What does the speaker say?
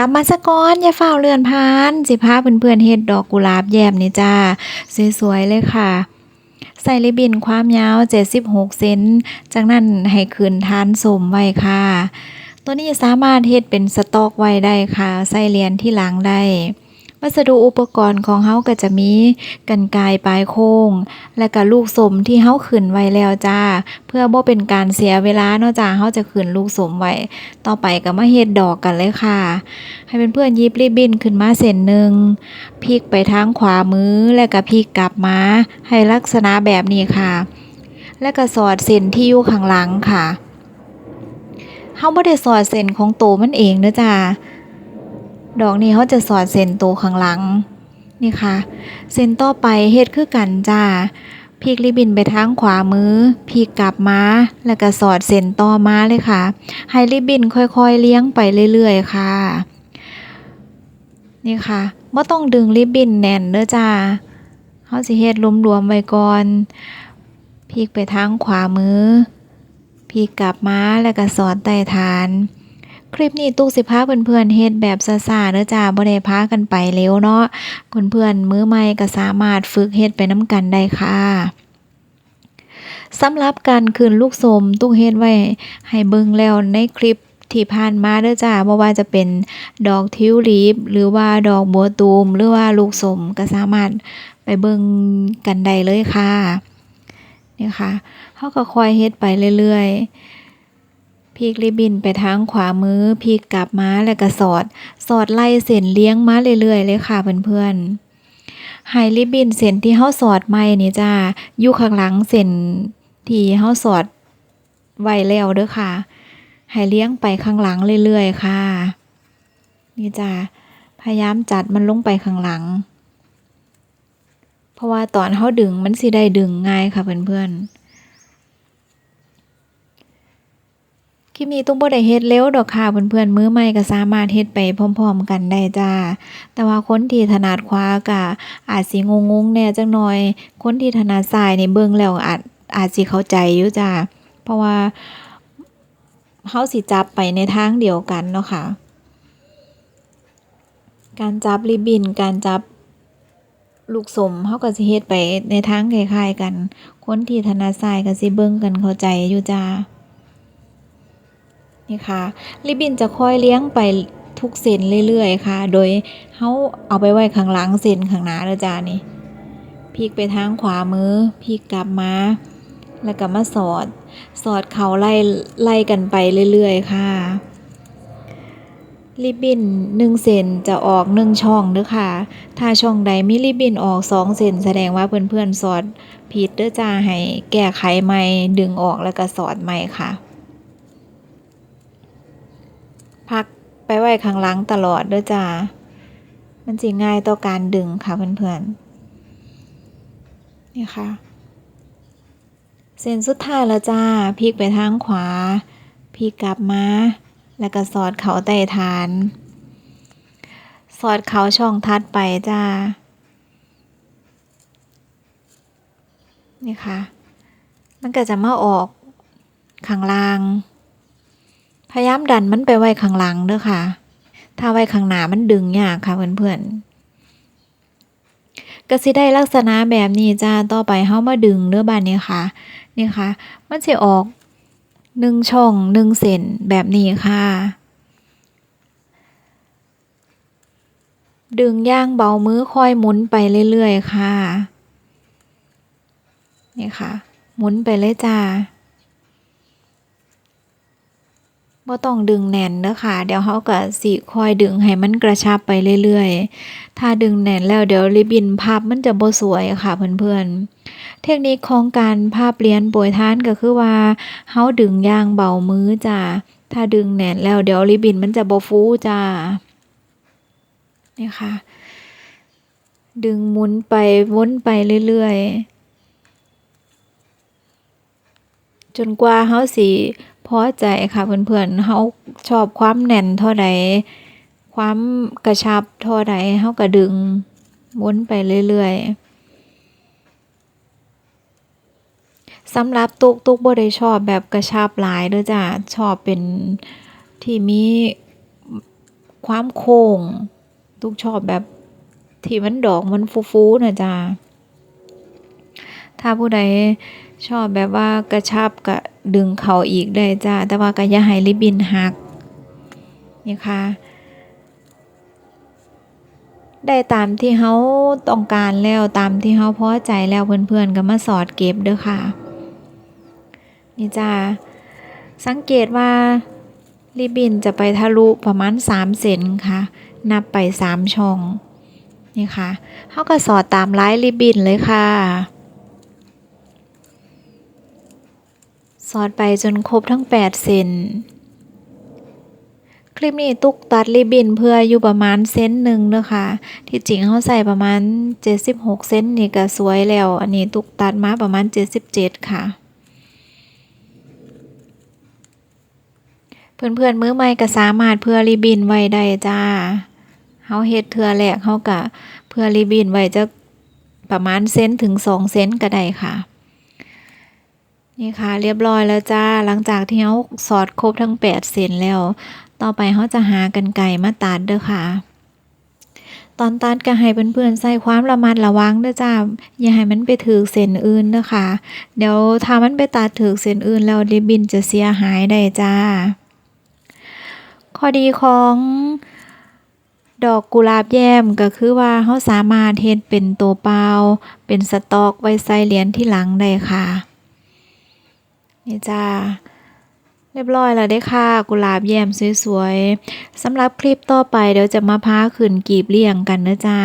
ลับมาสะก้อนอย่าเฝ้าเลื่อนพานสิพาเพื่อนๆเฮ็ดดอกกุหลาบแยมนี่จ้าสวยๆเลยค่ะใส่ริบบิ้นความยาว 76 เซน จากนั้นให้คืนทานสมไว้ค่ะ ตัวนี้สามารถเฮ็ดเป็นสต็อกไว้ได้ค่ะ ใส่เหรียญที่หลังได้ วัสดุอุปกรณ์ของเฮาก็จะมีกรรไกรปลายโค้ง และก็ลูกสมที่เฮาขึ้นไว้แล้วจ้า เพื่อบ่เป็นการเสียเวลาเนาะจ้าเฮาจะขึ้นลูกสมไว้ ต่อไปก็มาเฮ็ดดอกกันเลยค่ะ ให้เพื่อนๆยิบริบบิ้นขึ้นมาเส้นหนึ่งพลิกไปทางขวามือแล้วก็พลิกกลับมาให้ลักษณะแบบนี้ค่ะ แล้วก็สอดเส้นที่อยู่ข้างหลังค่ะเฮาบ่ได้สอดเส้นของโตวมันเองเด้อจ้า ดอกนี้เขาจะสอดเส้นโตวข้างหลัง นี่ค่ะ เส้นต่อไปเฮ็ดคือกันจ้าพลิกริบบินไปทางขวามือพลิกกลับมา แล้วก็สอดเส้นต่อมาเลยค่ะ ให้ริบบินค่อยๆเลี้ยงไปเรื่อยๆค่ะ นี่ค่ะบ่ต้องดึงริบบินแน่นเด้อจ้าเฮาสิเฮ็ดรวมๆไว้ก่อนพลิกไปทางขวามือพลิกกลับมาแล้วก็สอดใต้ฐาน คลิปนี้ตุ๊กสิพาเพื่อนๆเฮ็ดแบบซ่าเด้อจ้าบ่ได้พากันไปเร็วเนาะเพื่อนๆมือใหม่ก็สามารถฝึกเฮ็ดไปนํกันได้ค่ะสำหรับการคืนลูกสมตุ๊กเฮ็ดไว้ให้เบิ่งแล้วในคลิปที่ผ่านมาเด้อจ้าบ่ว่าจะเป็นดอกทิวลิป หรือว่าดอกบัวตูม หรือว่าลูกสมก็สามารถไปเบิ่งกันได้เลยค่ะนี่ค่ะเฮาก็คอยเฮ็ดไปเรื่อยๆ พลิกริบบินไปทางขวามือพลิกกลับมาแล้วก็สอด สอดไล่เส้นเลี้ยงมาเรื่อยๆเลยค่ะเพื่อนๆให้ริบบินเส้นที่เฮาสอดใหม่นี่จ้าอยู่ข้างหลังเส้นที่เฮาสอดไว้แล้วเด้อค่ะให้เลี้ยงไปข้างหลังเรื่อยๆค่ะ นี่จ้าพยายามจัดมันลงไปข้างหลัง เพราะว่าตอนเฮาดึงมันสิได้ดึงง่ายค่ะเพื่อนๆ คลิปนี้ตุ้มบ่ได้เฮ็ดเร็วดอกค่ะเพื่อนๆมือใหม่ก็สามารถเฮ็ดไปพร้อมๆกันได้จ้า แต่ว่าคนที่ถนัดขวาก็อาจสิงงๆแน่จักหน่อย คนที่ถนัดซ้ายนี่เบิ่งแล้วอาจอาจสิเข้าใจอยู่จ้า เพราะว่าเฮาสิจับไปในทางเดียวกันเนาะค่ะ การจับริบบิ้นการจับลูกสมเฮาก็สิเฮ็ดไปในทางคล้ายๆกัน คนที่ถนัดซ้ายก็สิเบิ่งกันเข้าใจอยู่จ้า นี่ค่ะริบบิ้นจะค่อยเลี้ยงไปทุกเส้นเรื่อยๆ ค่ะ โดยเฮาเอาไปไว้ข้างหลังเส้นข้างหน้าเด้อจ้านี่พลิกไปทางขวามือพลิกกลับมา แล้วก็มาสอด สอดเขาไล่ไล่กันไปเรื่อยๆ ค่ะริบบิ้นหนึ่งเส้นจะออกหนึ่งช่องเด้อค่ะ ถ้าช่องใดมีริบบิ้นออกสองเส้นแสดงว่าเพื่อนๆสอดผิดเด้อจ้าให้แก้ไขใหม่ดึงออกแล้วก็สอดใหม่ค่ะ พักไปไว้ข้างหลังตลอดเด้อจ้า มันสิง่ายต่อการดึงค่ะเพื่อนๆ นี่ค่ะ เส้นสุดท้ายแล้วจ้าพลิกไปทางขวาพลิกกลับมา แล้วก็สอดเขาใต้ฐาน สอดเขาช่องทัดไปจ้า นี่ค่ะ มันก็จะมาออกข้างล่าง พยายามดันมันไปไว้ข้างหลังเด้อค่ะ ถ้าไว้ข้างหน้ามันดึงยากค่ะเพื่อนๆก็สิได้ลักษณะแบบนี้จ้าต่อไปเฮามาดึงเด้อบานนี้ค่ะนี่ค่ะ มันสิออกหนึ่งช่องหนึ่งเส้นแบบนี้ค่ะดึงย่างเบามือค่อยหมุนไปเรื่อยๆค่ะ นี่ค่ะ หมุนไปเลยจ้า บ่ต้องดึงแน่นเด้อค่ะ เดี๋ยวเขาก็สิคอยดึงให้มันกระชับไปเรื่อยๆ ถ้าดึงแน่นแล้วเดี๋ยวริบบินพับมันจะบ่สวยค่ะเพื่อนๆ เทคนิคของการพับเหรียญโปรยท่านก็คือว่าเฮาดึงยางเบามือจ้าถ้าดึงแน่นแล้วเดี๋ยวริบบินมันจะบ่ฟูจ้านี่ค่ะ ดึงหมุนไปวนไปเรื่อยๆจนกว่าเฮาสิ พอใจค่ะเพื่อนๆเฮาชอบความแน่นเท่าใดความกระชับเท่าใดเฮาก็ดึงวนไปเรื่อยๆสำหรับตุกตุกบ่ได้ชอบแบบกระชับหลายเด้อจ้ะชอบเป็นที่มีความโค้งตุกชอบแบบที่มันดอกมันฟูๆนะจ้าถ้าผู้ใดชอบแบบว่ากระชับก็ ดึงเขาอีกได้จ้าแต่ว่าก็อย่าให้ริบบินหักนี่ค่ะได้ตามที่เขาต้องการแล้วตามที่เขาพอใจแล้วเพื่อนๆก็มาสอดเก็บเด้อค่ะ นี่จ้าสังเกตว่าริบบินจะไปทะลุประมาณ3เซนค่ะ นับไป3ช่องนี่ค่ะเขาก็สอดตามลายริบบินเลยค่ะ สอดไปจนครบทั้ง 8 เซนคลิปนี้ตุกตัดริบบินเพื่ออยู่ประมาณเซนหนึ่งเนะค่ะที่จริงเขาใส่ประมาณ 76 เซนนี่ก็สวยแล้ว อันนี้ตุกตัดมาประมาณ 77 ค่ะเพื่อนๆมือใหม่ก็สามารถเพื่อริบบินไว้ได้จ้าเฮาเฮ็ดเทือแรกเฮาก็เพื่อริบบินไว้จะประมาณเซนถึง2เซนก็ได้ค่ะ นี่ค่ะเรียบร้อยแล้วจ้าหลังจากที่เฮาสอดครบทั้ง8เซนแล้ว ต่อไปเฮาจะหากันไก่มาตัดเด้อค่ะ ตอนตัดก็ให้เพื่อนๆใส่ความระมัดระวังเด้อจ้าอย่าให้มันไปถือเส้นอื่นเด้อค่ะ เดี๋ยวถ้ามันไปตัดถือเส้นอื่นแล้วริบบินจะเสียหายได้จ้า ข้อดีของดอกกุหลาบแย้มก็คือว่าเฮาสามารถเฮ็ดเป็นตัวเปล่าเป็นสต็อกไว้ใส่เหรียญที่หลังได้ค่ะ นี่จ้าเรียบร้อยแล้วได้ค่ะ กุหลาบแย้มสวยๆสำหรับคลิปต่อไปเดี๋ยวจะมาพาขึ้นกีบเลี่ยงกันนะจ้า